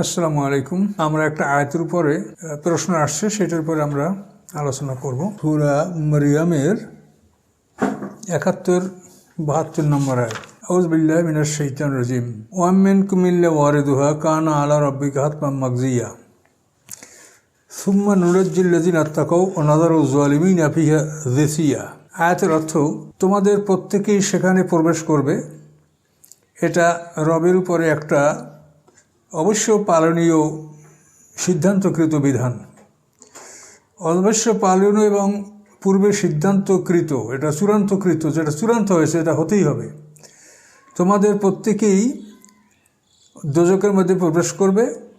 আসসালামু আলাইকুম। আমরা একটা আয়াতের উপরে প্রশ্ন আসছে, সেটার উপরে আমরা আলোচনা করব। পুরা মরিয়ামের একাত্তর, বাহাত্তর নম্বর আয়াত। আউজবিল্লাহ মিনার শৈতান রাজিম। ওয়ামেন কুমিল্লা ওয়ারেদুহা কানা আলা রব্বিকা হাতমা মাগজিয়া। সুম্মা নুরজ্জিল্লাদিন আত্মাকাও ও নাদার জালিমিন আফিহা দেসিয়া আয়াতের অর্থ, তোমাদের প্রত্যেকেই সেখানে প্রবেশ করবে। এটা রবের উপরে একটা অবশ্য পালনীয় সিদ্ধান্তকৃত বিধান। অবশ্য পালনীয় এবং পূর্বে সিদ্ধান্তকৃত এটা চূড়ান্তকৃত যেটা চূড়ান্ত হয়েছে এটা হতেই হবে। তোমাদের প্রত্যেকেই দোজকের মধ্যে প্রবেশ করবে।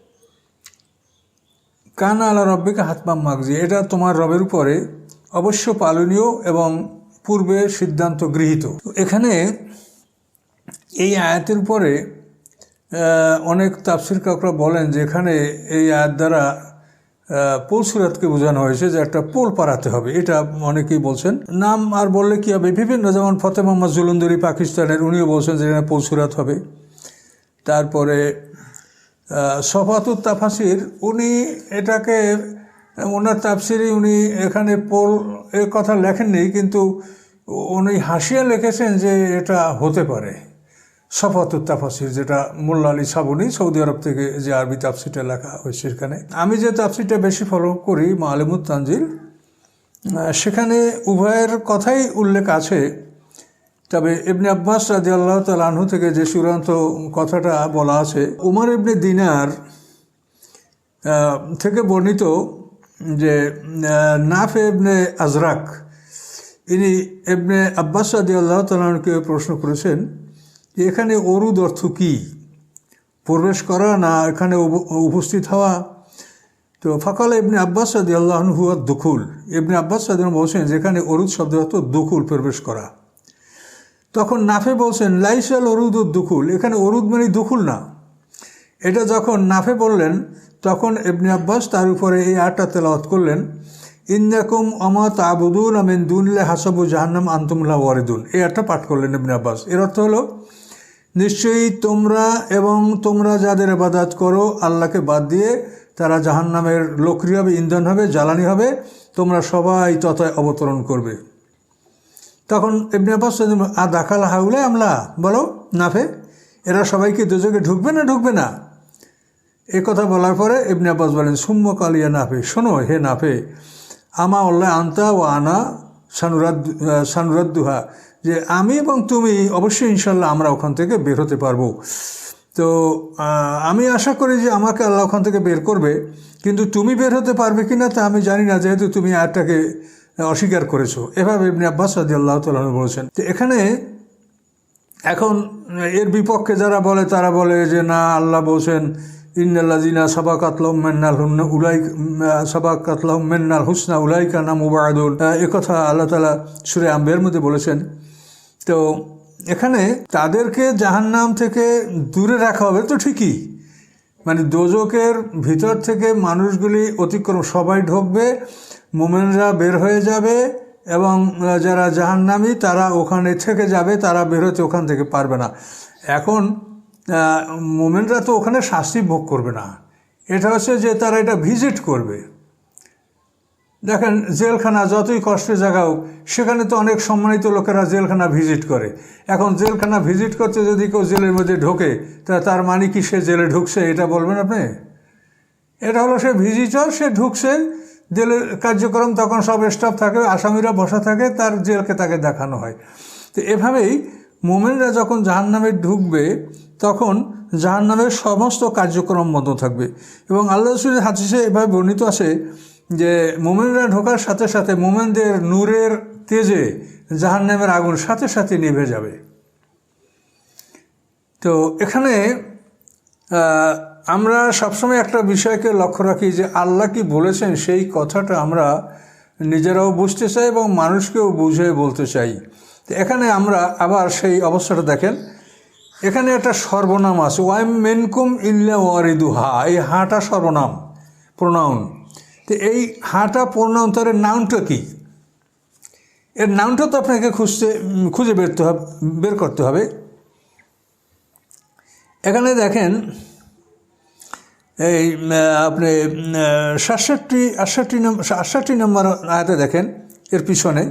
কানা আলা রব্বিকা হাতমাম মাগজি এটা তোমার রবের উপরে অবশ্য পালনীয় এবং পূর্বে সিদ্ধান্ত গৃহীত এখানে এই আয়াতের আহ, অনেক তাফসির কাকরা বলেন যে এখানে এই আয়াত দ্বারা পোল সুরাতকে বোঝানো হয়েছে যে একটা পোল পাড়াতে হবে। এটা অনেকেই বলছেন। নাম আর বললে কি হবে? বিভিন্ন যেমন ফতে মোহাম্মদ জুলুন্দরি পাকিস্তানের, উনিও বলছেন যে এখানে পোল সুরাত হবে। তারপরে সফাতুর তাফাসির, উনি এটাকে, ওনার তাফসিরে উনি এখানে পোল এর কথা লেখেননি, কিন্তু উনি হাসিয়ে লিখেছেন যে এটা হতে পারে। সফাতুর তাফাসির, যেটা মোল্লা আলী সাবুনি সৌদি আরব থেকে যে আরবি তাফসিরটা লেখা হয়েছে সেখানে। আমি যে তাফসিরটা বেশি ফলো করি মালিমুদ তানজিল সেখানে উভয়ের কথাই উল্লেখ আছে। তবে ইবনে আব্বাস রাজি আল্লাহ তালাহু থেকে যে চূড়ান্ত কথাটা বলা আছে, উমর ইবনে দিনার থেকে বর্ণিত যে নাফে ইবনে আজরাক, ইনি ইবনে আব্বাস রাজি আল্লাহ তালাহকে প্রশ্ন করেছেন যে এখানে অরুদ অর্থ কী? প্রবেশ করা না এখানে উপস্থিত হওয়া? তো ফকাল ইবনে আব্বাস রাদি আল্লাহ হুয়া দুকুল ইবনে আব্বাস রাদি বলছেন, যেখানে অরুদ শব্দ অর্থ দুকুল প্রবেশ করা। তখন নাফে বলছেন, লাইসাল অরুদ দুকুল এখানে অরুদ মানে দুকুল না। এটা যখন নাফে বললেন, তখন ইবনে আব্বাস তার উপরে এই আটটা তেলাওয়াত করলেন ইন্দাকুম অমা তাবুদুন আমিন দুনলে হাসাবু জাহান্নাম আন্তমুল্লাহ ওয়ারিদুল এই আটটা পাঠ করলেন ইবনে আব্বাস। এর অর্থ হলো নিশ্চয়ই তোমরা এবং তোমরা যাদের আবাদাত করো, আল্লাহকে বাদ দিয়ে তারা জাহান্নামের লোকরি হবে, ইন্ধন হবে, জ্বালানি হবে, তোমরা সবাই তথায় অবতরণ করবে। তখন ইবনে আব্বাস আ দাখাল হাউলে আমলা? বলো, নাফে, এরা সবাইকে দুযোগে ঢুকবে না ঢুকবে না? এ কথা বলার পরে ইবনে আব্বাস বলেন সুম্ম কালিয়া নাফে। শোনো, হে নাফে, আমা আল্লাহ আন্তা ও আনা সানুরাদ, সানুরাদ্দুহা। যে আমি এবং তুমি অবশ্যই ইনশাল্লাহ আমরা ওখান থেকে বের হতে পারব। তো আমি আশা করি যে আমাকে আল্লাহ ওখান থেকে বের করবে। কিন্তু তুমি বের হতে পারবে কি না তা আমি জানি না, যেহেতু তুমি আয়াতটাকে অস্বীকার করেছ। এভাবে ইবনে আব্বাস রাজি আল্লাহ তালন বলেছেন। তো এখানে এখন এর বিপক্ষে যারা বলে, তারা বলে যে না, আল্লাহ বলছেন ইন্নাল্লাজিনা সাবা কাতলম মেন্নাল হুন্না উলাই সাবা কাতলম মেন্নাল হুসনা উলাইকা নাম উবায়দুল এ কথা আল্লাহ তালা সুরে আম্বের মধ্যে বলেছেন। তো এখানে তাদেরকে জাহান্নাম থেকে দূরে রাখা হবে তো ঠিকই। মানে দোজকের ভিতর থেকে মানুষগুলি অতিক্রম, সবাই ঢুকবে, মোমেনরা বের হয়ে যাবে এবং যারা জাহান্নামি তারা ওখানে থেকে যাবে, তারা বেরোতে ওখান থেকে পারবে না। এখন মোমেনরা তো ওখানে শাস্তি ভোগ করবে না। এটা হচ্ছে যে তারা এটা ভিজিট করবে। দেখেন, জেলখানা যতই কষ্টের জায়গা হোক, সেখানে তো অনেক সম্মানিত লোকেরা জেলখানা ভিজিট করে। এখন জেলখানা ভিজিট করতে যদি কেউ জেলের মধ্যে ঢোকে, তা তার মানে কি সে জেলে ঢুকছে, এটা বলবেন আপনি? এটা হলো সে ভিজিটর সে ঢুকছে, জেলের কার্যক্রম, তখন সব স্টাফ থাকে, আসামিরা বসা থাকে, তার জেলকে তাকে দেখানো হয়। তো এভাবেই মোমেনরা যখন জাহান্নামে ঢুকবে, তখন জাহান্নামের সমস্ত কার্যক্রম বন্ধ থাকবে। এবং আল্লাহ রসুলের হাদিসে এভাবে বর্ণিত আছে যে মোমেনরা ঢোকার সাথে সাথে মোমেনদের নূরের তেজে জাহান্নামের আগুন সাথে সাথে নিভে যাবে। তো এখানে আমরা সবসময় একটা বিষয়কে লক্ষ্য রাখি যে আল্লাহ কি বলেছেন সেই কথাটা আমরা নিজেরাও বুঝতে চাই এবং মানুষকেও বুঝে বলতে চাই। তো এখানে আমরা আবার সেই অবস্থাটা দেখেন। এখানে একটা সর্বনাম আছে। ওয়াইম মেনকুম ইল্লা ওয়ারিদু হা এই হাটা সর্বনাম প্রোনাউন তো এই হাঁটা প্রোনাউন তার নাউনটা কি? এর নাউনটা তো আপনাকে খুঁজতে, খুঁজে বেরতে হবে, বের করতে হবে। এখানে দেখেন, এই আপনি সাতষট্টি, আটষট্টি নম্বর আটষট্টি নম্বর আয়াতে দেখেন, এর পিছনে,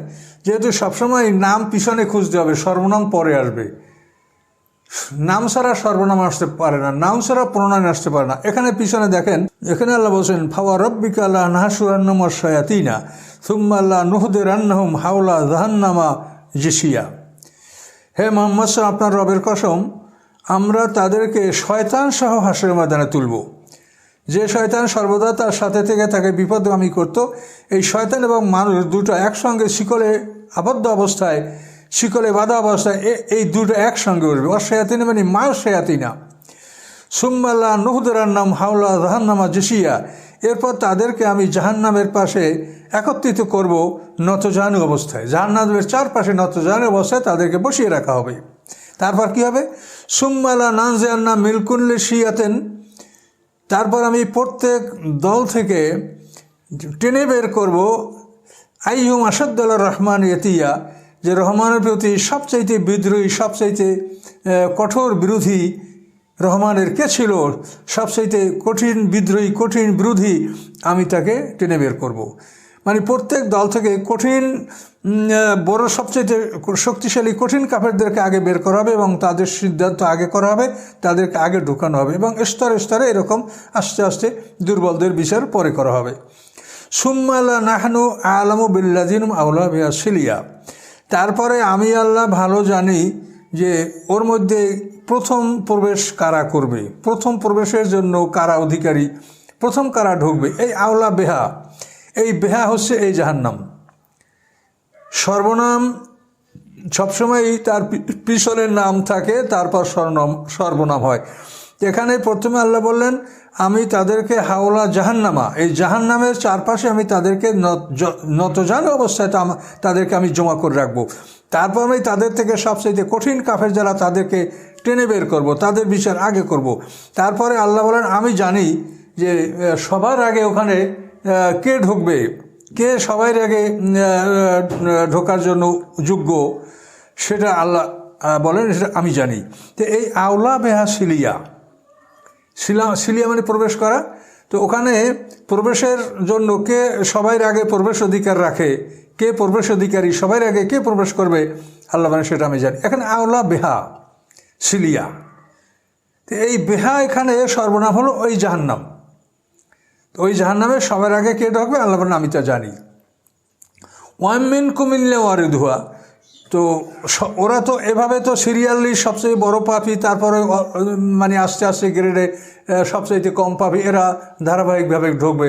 যেহেতু সবসময় নাম পিছনে খুঁজতে হবে, সর্বনাম পরে আসবে। নাম ছাড়া সর্বনাম আসতে পারে না নাম ছাড়া প্রণয়ন আসতে পারে না। এখানে পিছনে দেখেন এখানে আল্লাহ বলছেন ফাওয়া রব্বিকা আল্লাহ নাহাসুরান্নমর সয়াতিনা সুম্মা আল্লাহ নুহদের হাওলা জাহান্নামা জিসিয়া। হে মোহাম্মদ সাহেব, আপনার রবের কসম আমরা তাদেরকে শয়তান সহ হাসের ময়দানে তুলব। যে শয়তান সর্বদা তার সাথে থেকে তাকে বিপদগামী করত এই শয়তান এবং মানুষ দুটো একসঙ্গে শিকলে আবদ্ধ অবস্থায় শিকলে বাধা অবস্থায় এই দুটো একসঙ্গে উঠবে। অশয়াতিন মানে মা শয়াতিনা। সুম্মাল্লা নুহদরার নাম হাওলা জাহান্নামা জেসিয়া এরপর তাদেরকে আমি জাহান্নামের পাশে একত্রিত করব নতজানু অবস্থায়। জাহান্নামের চারপাশে নতজানু অবস্থায় তাদেরকে বসিয়ে রাখা হবে। তারপর কি হবে? সুম্মালা নানজিয়ান্না মিলকুল্লে শিয়াতেন। তারপর আমি প্রত্যেক দল থেকে টেনে বের করব। আইহুম আসাদ্দুল্লাহ রহমান ইতিয়া যে রহমানের প্রতি সবচাইতে বিদ্রোহী, সবচাইতে কঠোর বিরোধী রহমানের কে ছিল? সবচাইতে কঠিন বিদ্রোহী, কঠিন বিরোধী আমি তাকে টেনে বের করব। মানে প্রত্যেক দল থেকে কঠিন বড় সবচাইতে শক্তিশালী, কঠিন কাফেরদেরকে আগে বের করা হবে এবং তাদের সিদ্ধান্ত আগে করা হবে, তাদেরকে আগে ঢুকানো হবে এবং স্তরে স্তরে এরকম আস্তে আস্তে দুর্বলদের বিচার পরে করা হবে। সুম্মাল্লা নাহানু আলমু বিল্লাদিন আউলা বিয়া সিলিয়া। তারপরে আমি আল্লাহ ভালো জানি যে ওর মধ্যে প্রথম প্রবেশ কারা করবে? প্রথম প্রবেশের জন্য কারা অধিকারী? প্রথম কারা ঢুকবে? এই আওলা বেহা। এই বেহা হচ্ছে এই জাহান্নাম। সর্বনাম সবসময়ই তার পিছনের নাম থাকে, তারপর সর্বনাম সর্বনাম হয়। এখানে প্রথমে আল্লাহ বললেন, আমি তাদেরকে হাওলা জাহান্নামা, এই জাহান্নামের চারপাশে আমি তাদেরকে নতজান অবস্থায় তাদেরকে আমি জমা করে রাখব। তারপর আমি তাদের থেকে সবচেয়ে কঠিন কাফের যারা, তাদেরকে টেনে বের করব, তাদের বিচার আগে করব। তারপরে আল্লাহ বলেন, আমি জানি যে সবার আগে ওখানে কে ঢুকবে, কে সবাই আগে ঢোকার জন্য যোগ্য, সেটা আল্লাহ বলেন, সেটা আমি জানি। তো এই আওলা বেহা সিলিয়া শিলা সিলিয়া মানে প্রবেশ করা। তো ওখানে প্রবেশের জন্য কে সবাই আগে প্রবেশ অধিকার রাখে? কে প্রবেশ অধিকারী? সবাই আগে কে প্রবেশ করবে? আল্লাহ মানে সেটা আমি জানি। এখানে আওলা বেহা সিলিয়া তো এই বেহা এখানে সর্বনাম হলো ওই জাহান্নাম। তো ওই জাহান্নামে সবার আগে কে ঢুকবে? আল্লাহ আমি তা জানি। ওয়ামিন কুমিল্লে ওয়ারিদুয়া তো ওরা তো এভাবে তো সিরিয়ালি সবচেয়ে বড় পাপি, তারপরে মানে আস্তে আস্তে গ্রেডে সবচাইতে কম পাপি, এরা ধারাবাহিকভাবে ঢুকবে।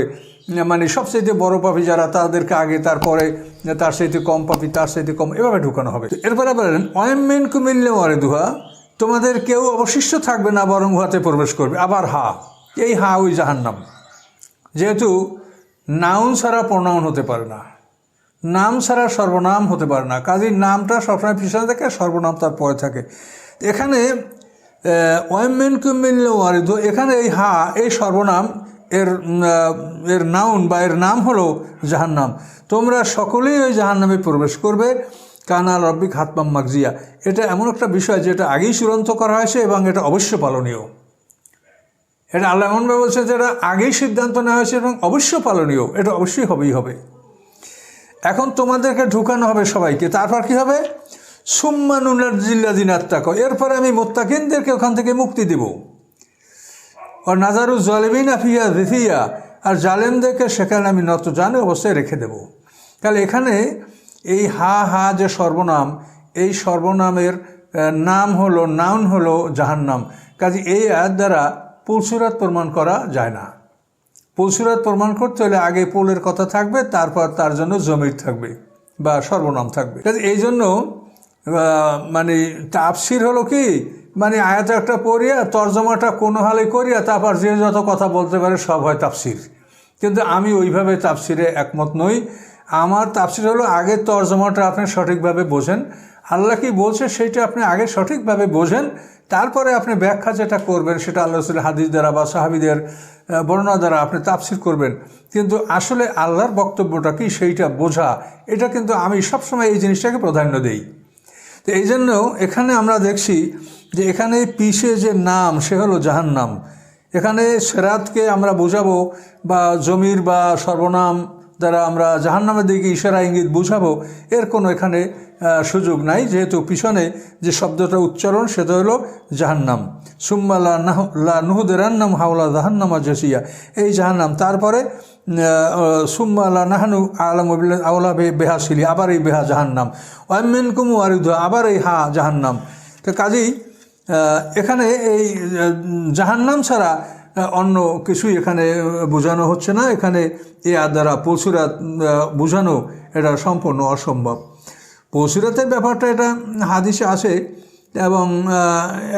মানে সবচাইতে বড় পাপি যারা, তাদেরকে আগে, তারপরে, তার সাথে কম পাপি, তার সাথে কম, এভাবে ঢুকানো হবে। এরপরে বলেন ওয়ামিন কুমিল্লে দুহা, তোমাদের কেউ অবশিষ্ট থাকবে না, বরং উহাতে প্রবেশ করবে। আবার হা, এই হা ওই জাহান্নাম। যেহেতু নাউন ছাড়া প্রণাউন হতে পারে না। নাম ছাড়া সর্বনাম হতে পারে না। কাজেই নামটা সবসময় পিছনে থাকে, সর্বনাম তার পরে থাকে। এখানে ওয়েমেন কুমিল ওয়ারিদ, এখানে এই হা, এই সর্বনাম, এর এর নাউন বা এর নাম হলো জাহান্নাম। তোমরা সকলেই ওই জাহান্নামে প্রবেশ করবে। কানাল রব্বিক হাতমাম মাগজিয়া। এটা এমন একটা বিষয় যেটা আগেই চূড়ান্ত করা হয়েছে এবং এটা অবশ্য পালনীয়। এটা আল্লাহ এমনভাবে বলছে যে এটা আগেই সিদ্ধান্ত নেওয়া হয়েছে এবং অবশ্য পালনীয়। এটা অবশ্যই হবেই হবে। এখন তোমাদেরকে ঢুকানো হবে সবাইকে। তারপর কি হবে? সুম্মানুল্লাহ জিল্লা দিনাত্তাক এরপরে আমি মোত্তাকিনদেরকে ওখান থেকে মুক্তি দেব। আর নাজারু জালেমিন আফিয়া দিফিয়া আর জালেমদেরকে সেখানে আমি নত জানে অবস্থায় রেখে দেব। তাহলে এখানে এই হা হা যে সর্বনাম, এই সর্বনামের নাম হলো, নাউন হলো জাহান্নাম। কাজে এই আয়াত দ্বারা পুলসুরাত প্রমাণ করা যায় না। পুলসুরাত প্রমাণ করতে হলে আগে পোলের কথা থাকবে, তারপর তার জন্য জমির থাকবে বা সর্বনাম থাকবে। এই জন্য মানে তাপসির হলো কি মানে আয়াত একটা পড়িয়া, তর্জমাটা কোনো হালে করিয়া, তারপর যে যত কথা বলতে পারে সব হয় তাপসির। কিন্তু আমি ওইভাবে তাপসিরে একমত নই। আমার তাপসির হলো আগে তর্জমাটা আপনি সঠিকভাবে বোঝেন। আল্লাহ কি বলছে সেইটা আপনি আগে সঠিকভাবে বোঝেন। তারপরে আপনি ব্যাখ্যা যেটা করবেন সেটা আল্লাহ হাদিস দ্বারা বা সাহাবিদের বর্ণনা দ্বারা আপনি তাফসির করবেন। কিন্তু আসলে আল্লাহর বক্তব্যটা কি সেইটা বোঝা, এটা কিন্তু আমি সবসময় এই জিনিসটাকে প্রাধান্য দেই। তো এই জন্য এখানে আমরা দেখছি যে এখানে পিসে যে নাম, সে হলো জাহান্নাম। এখানে সেরাতকে আমরা বোঝাবো বা জমির বা সর্বনাম দ্বারা আমরা জাহান্নামের দিকে ইশারা ইঙ্গিত বুঝাবো, এর কোনো এখানে সুযোগ নাই। যেহেতু পিছনে যে শব্দটা উচ্চারণ, সেটা হলো জাহান্নাম। সুম্মা লা নুহুদেরান্নাম হাওলা জাহান্নামা জসিয়া। এই জাহান্নাম, তারপরে সুম্মা লা নাহানু আলম আওলা বেহাসিলি আবার এই বেহা জাহান্নাম। ওয়ামিন কুমু আরিদ আবার এই হা জাহান্নাম। তো কাজেই এখানে এই জাহান্নাম ছাড়া অন্য কিছুই এখানে বোঝানো হচ্ছে না। এখানে এ দ্বারা পশুরাত বোঝানো এটা সম্পূর্ণ অসম্ভব। পশুরাতের ব্যাপারটা এটা হাদিসে আসে এবং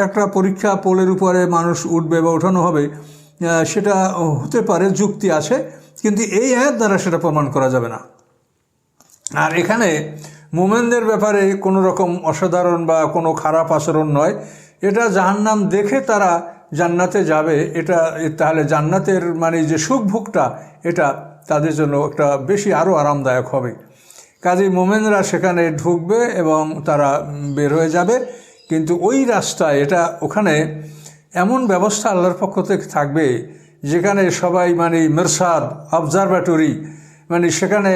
একটা পরীক্ষা পোলের উপরে মানুষ উঠবে বা ওঠানো হবে সেটা হতে পারে, যুক্তি আছে, কিন্তু এই আয়ের দ্বারা সেটা প্রমাণ করা যাবে না। আর এখানে মোমেনদের ব্যাপারে কোনো রকম অসাধারণ বা কোনো খারাপ আচরণ নয়। এটা জাহান্নাম দেখে তারা জান্নাতে যাবে, এটা তাহলে জান্নাতের মানে যে সুখভোগটা, এটা তাদের জন্য একটা বেশি আরও আরামদায়ক হবে। কাজী মোমেনরা সেখানে ঢুকবে এবং তারা বের হয়ে যাবে, কিন্তু ওই রাস্তায় এটা ওখানে এমন ব্যবস্থা আল্লাহর পক্ষ থেকে থাকবে, যেখানে সবাই মানে মেরসাদ, অবজারভেটরি মানে সেখানে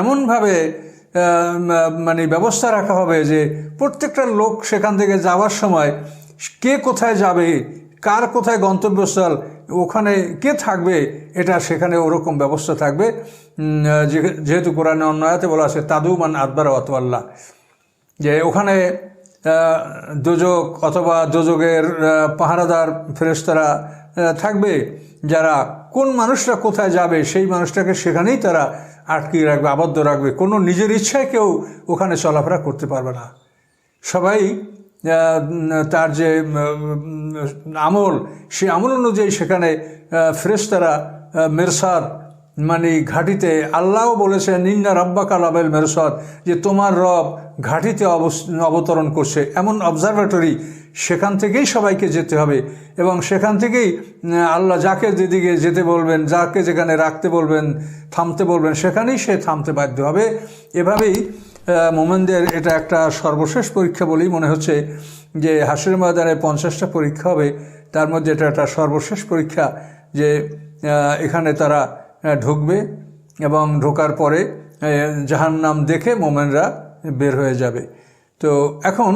এমনভাবে মানে ব্যবস্থা রাখা হবে যে প্রত্যেকটা লোক সেখান থেকে যাওয়ার সময় কে কোথায় যাবে কার কোথায় গন্তব্যস্থল, ওখানে কে থাকবে, এটা সেখানে ওরকম ব্যবস্থা থাকবে। যেহেতু কোরআনে অন্যায়তে বলা আছে তাদুমান আদবার অতওয়াল্লাহ যে ওখানে দোজক অথবা দোজকের পাহারাদার ফেরেস্তারা থাকবে। যারা, কোন মানুষটা কোথায় যাবে, সেই মানুষটাকে সেখানেই তারা আটকিয়ে রাখবে, আবদ্ধ রাখবে। কোনো নিজের ইচ্ছায় কেউ ওখানে চলাফেরা করতে পারবে না। সবাই তার যে আমল, সেই আমল অনুযায়ী সেখানে ফেরেস্তারা মেরসাদ মানে ঘাটিতে আল্লাহও বলেছে নিন্না রব্বা কালাবেল মেরসাদ যে তোমার রব ঘাটিতে অবতরণ করছে। এমন অবজারভেটরি সেখান থেকেই সবাইকে যেতে হবে। এবং সেখান থেকেই আল্লাহ যাকে যেদিকে যেতে বলবেন, যাকে যেখানে রাখতে বলবেন, থামতে বলবেন, সেখানেই সে থামতে বাধ্য হবে। এভাবেই মোমেনদের এটা একটা সর্বশেষ পরীক্ষা বলেই মনে হচ্ছে যে হাসির ময়দানে পঞ্চাশটা পরীক্ষা হবে। তার মধ্যে এটা একটা সর্বশেষ পরীক্ষা যে এখানে তারা ঢুকবে এবং ঢোকার পরে জাহান নাম দেখে মোমেনরা বের হয়ে যাবে। তো এখন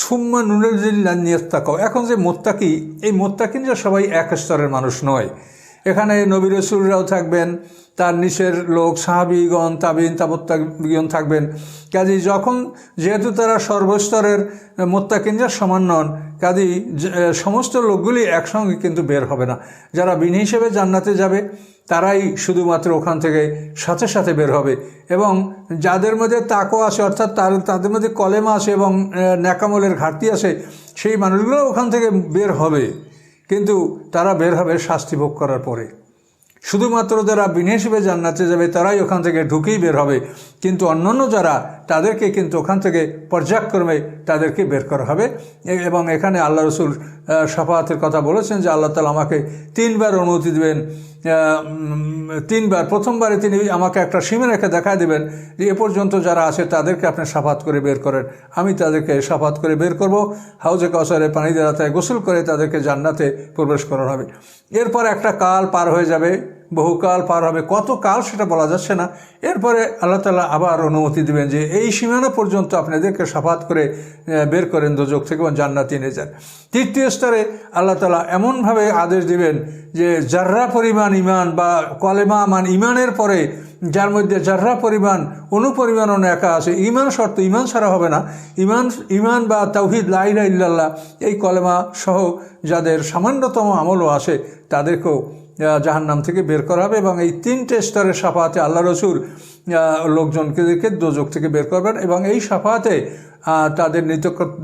সুম্মা নুরুল্লাহ নিয়ত্তাকাও এখন যে মোত্তাকি, এই মোত্তাকিনরা সবাই এক স্তরের মানুষ নয়। এখানে নবী রসুলরাও থাকবেন, তার নিচের লোক, সাহাবিগণ, তাবিন তাবত্তাবিগণ থাকবেন। কাজী যখন যেহেতু তারা সর্বস্তরের মোত্তাকিনরা সমান নন, কাজী সমস্ত লোকগুলি একসঙ্গে কিন্তু বের হবে না। যারা বিন হিসেবে জান্নাতে যাবে, তারাই শুধুমাত্র ওখান থেকে সাথে সাথে বের হবে। এবং যাদের মধ্যে তাকও আছে, অর্থাৎ তার, তাদের মধ্যে কলেমা আসে এবং ন্যাকামলের ঘাটতি আসে সেই মানুষগুলো ওখান থেকে বের হবে। কিন্তু তারা বের হবে শাস্তি ভোগ করার পরে। শুধুমাত্র যারা বিনে হিসেবে জান্নাতে যাবে, তারাই ওখান থেকে ঢুকেই বের হবে। কিন্তু অন্যান্য যারা, তাদেরকে কিন্তু ওখান থেকে পর্যায়ক্রমে তাদেরকে বের করা হবে। এবং এখানে আল্লাহ রসুল সাফাহাতের কথা বলেছেন যে আল্লাহ তালা আমাকে তিনবার অনুমতি দেবেন। তিনবার, প্রথমবারে তিনি আমাকে একটা সীমারেখা দেখায় দেবেন যে এ পর্যন্ত যারা আছে তাদেরকে আপনি সাফাত করে বের করেন। আমি তাদেরকে সাফাত করে বের করব। হাউজে কাউসারে পানি দেওয়াতে গোসল করে তাদেরকে জান্নাতে প্রবেশ করানো হবে। এরপর একটা কাল পার হয়ে যাবে। বহুকাল পার হবে। কত কাল সেটা বলা যাচ্ছে না। এরপরে আল্লাহ তালা আবার অনুমতি দেবেন যে এই সীমানা পর্যন্ত আপনাদেরকে সাফাত করে বের করেন দোজক থেকে এবং জান্নাতি নিয়ে যান। তৃতীয় স্তরে আল্লাহ তালা এমনভাবে আদেশ দিবেন যে যার্রা পরিমাণ ইমান বা কলেমা মান ইমানের পরে, যার মধ্যে যার্রা পরিমাণ অনুপরিমাণও একা আছে ইমান শর্ত ইমান ছাড়া হবে না। ইমান ইমান বা তৌহিদ লাইলা ইল্লাল্লাহ, এই কলেমা সহ যাদের সামান্যতম আমলও আসে তাদেরকেও জাহান্নাম থেকে বের করা হবে এবং এই তিনটে স্তরের সাফাতে আল্লাহ রসুল লোকজনকে দেখে দোজক থেকে বের করবেন এবং এই সাফাতে তাদের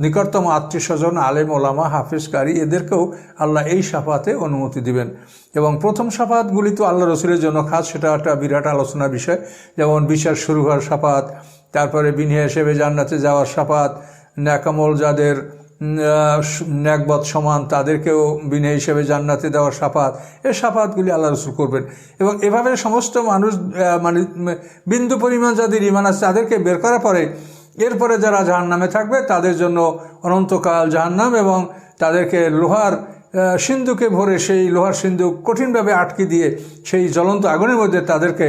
নিকটতম আত্মীয় স্বজন আলেম, ওলামা, হাফিজ কারি এদেরকেও আল্লাহ এই সাফাতে অনুমতি দিবেন। এবং প্রথম সাফাতগুলি তো আল্লাহ রসুলের জন্য খাস, সেটা একটা বিরাট আলোচনার বিষয়। যেমন বিচার শুরু হওয়ার সাফাত, তারপরে বিনিয়া হিসেবে জান্নাতে যাওয়ার সাফাত, ন্যাকামল যাদের ন্যাকবত সমান, তাদেরকেও বিনে হিসেবে জান্নাতে দেওয়ার সাফাত। এই সাফাতগুলি আল্লাহ রসুল করবেন। এবং এভাবে সমস্ত মানুষ মানে বিন্দু পরিমাণ যাদের ইমান আছে, তাদেরকে বের করার পরে, এরপরে যারা জাহান নামে থাকবে, তাদের জন্য অনন্তকাল জাহান্নাম এবং তাদেরকে লোহার সিন্ধুকে ভরে সেই লোহার সিন্ধু কঠিনভাবে আটকে দিয়ে সেই জ্বলন্ত আগুনের মধ্যে তাদেরকে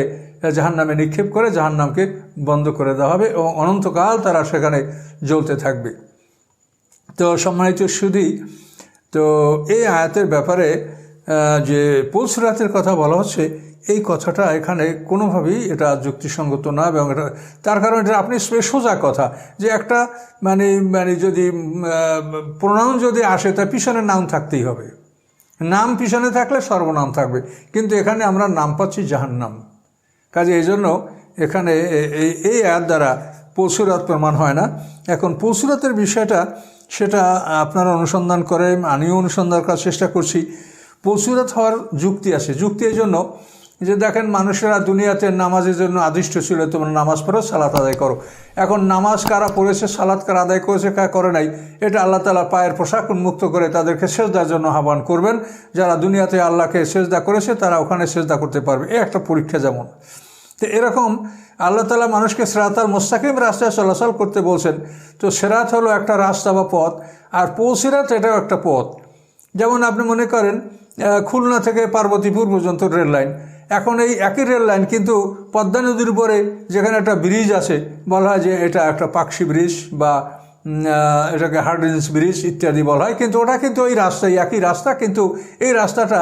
জাহান নামে নিক্ষেপ করে জাহান নামকে বন্ধ করে দেওয়া হবে এবং অনন্তকাল তারা সেখানে জ্বলতে থাকবে। তো সম্মানিত সুদী তো এই আয়াতের ব্যাপারে যে পুলসরাতের কথা বলা হচ্ছে, এই কথাটা এখানে কোনোভাবেই এটা যুক্তিসঙ্গত না এবং এটা, তার কারণ এটা আপনি সোজা কথা, যে একটা মানে মানে যদি প্রণাম যদি আসে, তার পিছনে নাম থাকতেই হবে। নাম পিছনে থাকলে সর্বনাম থাকবে, কিন্তু এখানে আমরা নাম পাচ্ছি জাহান্নাম। কাজে এই জন্য এখানে এই এই আয়াত দ্বারা পশুরাত প্রমাণ হয় না। এখন পশুরাতের বিষয়টা সেটা আপনারা অনুসন্ধান করে আমিও অনুসন্ধান করার চেষ্টা করছি। পশুরাত হওয়ার যুক্তি আছে। যুক্তি এই জন্য যে দেখেন, মানুষেরা দুনিয়াতে নামাজের জন্য আদিষ্ট ছিল, তোমরা নামাজ পড়ো, সালাত আদায় করো। এখন নামাজ কারা পড়েছে, সালাত কারা আদায় করেছে, কারা করে নাই, এটা আল্লাহ তালা পায়ের পোশাক উন্মুক্ত করে তাদেরকে সেজদার জন্য আহ্বান করবেন। যারা দুনিয়াতে আল্লাহকে সেজদা করেছে, তারা ওখানে সেজদা করতে পারবে। এ একটা পরীক্ষা যেমন। তো এরকম আল্লাহ তালা মানুষকে সেরাতার মোস্তাকিম রাস্তায় চলাচল করতে বলছেন। তো সেরাত হলো একটা রাস্তা বা পথ, আর পৌসিরাত এটাও একটা পথ। যেমন আপনি মনে করেন খুলনা থেকে পার্বতীপুর পর্যন্ত রেল লাইন। এখন এই একই রেল লাইন, কিন্তু পদ্মা নদীর উপরে যেখানে একটা ব্রিজ আছে, বলা হয় যে এটা একটা পাকশি ব্রিজ বা এটাকে হার্ডিন্স ব্রিজ ইত্যাদি বলা হয়। কিন্তু ওটা কিন্তু ওই রাস্তাই একই রাস্তা, কিন্তু এই রাস্তাটা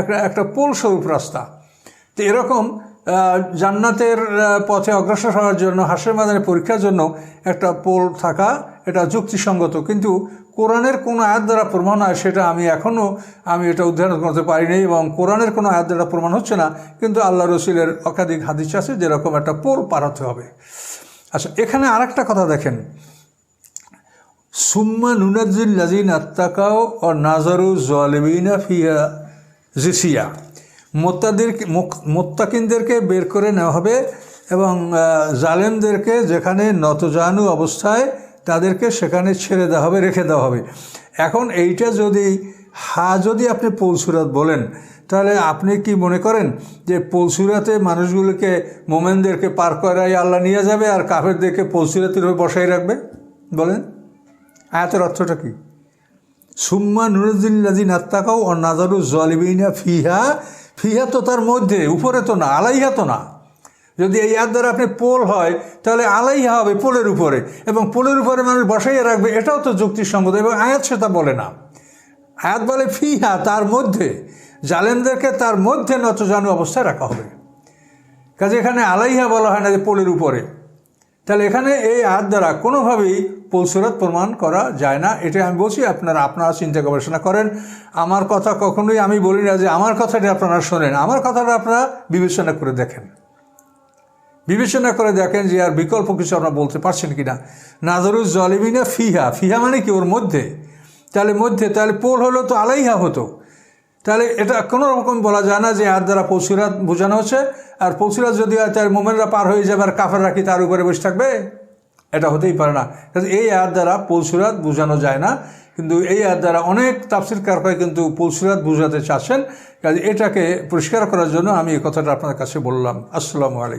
একটা একটা পোল স্বরূপ রাস্তা। তো এরকম জান্নাতের পথে অগ্রসর হওয়ার জন্য হাসের মাদানের পরীক্ষার জন্য একটা পোল থাকা, এটা যুক্তিসঙ্গত। কিন্তু কোরআনের কোনো আয়াত দ্বারা প্রমাণ হয় সেটা আমি এখনও আমি এটা উদ্ধারণ করতে পারিনি এবং কোরআনের কোনো আয়াত দ্বারা প্রমাণ হচ্ছে না। কিন্তু আল্লাহ রসুলের একাধিক হাদিস আছে যেরকম একটা পোল পারাতে হবে। আচ্ছা এখানে আরেকটা কথা দেখেন। সুম্মা নুনাজিল লাজিন আত্মাকাও ও নাজারু জোয়ালিবিনা ফিয়া জিসিয়া। মোত্তাদের মোত্তাকিনদেরকে বের করে নেওয়া হবে এবং জালেমদেরকে যেখানে নতজানু অবস্থায় তাদেরকে সেখানে ছেড়ে দেওয়া হবে, রেখে দেওয়া হবে। এখন এইটা যদি, হা যদি আপনি পৌলসুরাত বলেন, তাহলে আপনি কি মনে করেন যে পৌলসুরাতে মানুষগুলোকে, মোমেনদেরকে পার করাই আল্লাহ নিয়ে যাবে আর কাফেরদেরকে পৌলসুরাতের হয়ে বসাই রাখবে? বলেন। আয়াতের অর্থটা কি? সুম্মা নুরুদ্দিল্লাদিন আত্মাকাও ও নাজারু জলিবিনা ফিহা ফিহা তো তার মধ্যে, উপরে তো না, আলাইহা তো না। যদি এই আয়াত দ্বারা আপনি পোল হয়, তাহলে আলাইহা হবে পোলের উপরে, এবং পোলের উপরে মানুষ বসাইয়া রাখবে, এটাও তো যুক্তিসঙ্গত, এবং আয়াত সেটা বলে না। আয়াত বলে, ফিহা, তার মধ্যে, জালেমদেরকে তার মধ্যে নতজানু অবস্থায় রাখা হবে। কাজে এখানে আলাইহা বলা হয় না যে পোলের উপরে। তাহলে এখানে এই আয়াত দ্বারা কোনোভাবেই পৌসুরত প্রমাণ করা যায় না। এটা আমি বলছি, আপনারা আপনারা চিন্তা গবেষণা করেন। আমার কথা কখনোই আমি বলি না যে আমার কথাটা আপনারা শোনেন। আমার কথাটা আপনারা বিবেচনা করে দেখেন। বিবেচনা করে দেখেন যে আর বিকল্প কিছু আপনারা বলতে পারছেন কি না নাজরুজ জলিমিনা ফিহা। ফিহা মানে কি? ওর মধ্যে। তাহলে মধ্যে, তাহলে পোল হলো তো আলাইহা হতো। তাহলে এটা কোনো রকম বলা যায় না যে আর দ্বারা পৌঁছিরাত বোঝানো হচ্ছে, আর পৌঁছিরাত যদি হয় তার মোমেনরা পার হয়ে যাবে আর কাফের রাখি তার উপরে বসে থাকবে? এটা হতেই পারে না। এই আয়াত দ্বারা পলসুরাত বোঝানো যায় না, কিন্তু এই আয়াত দ্বারা অনেক তাফসির কারকায় কিন্তু পলসুরাত বোঝাতে চাচ্ছেন। কাজে এটাকে পরিষ্কার করার জন্য আমি এই কথাটা আপনার কাছে বললাম। আসসালামু আলাইকুম।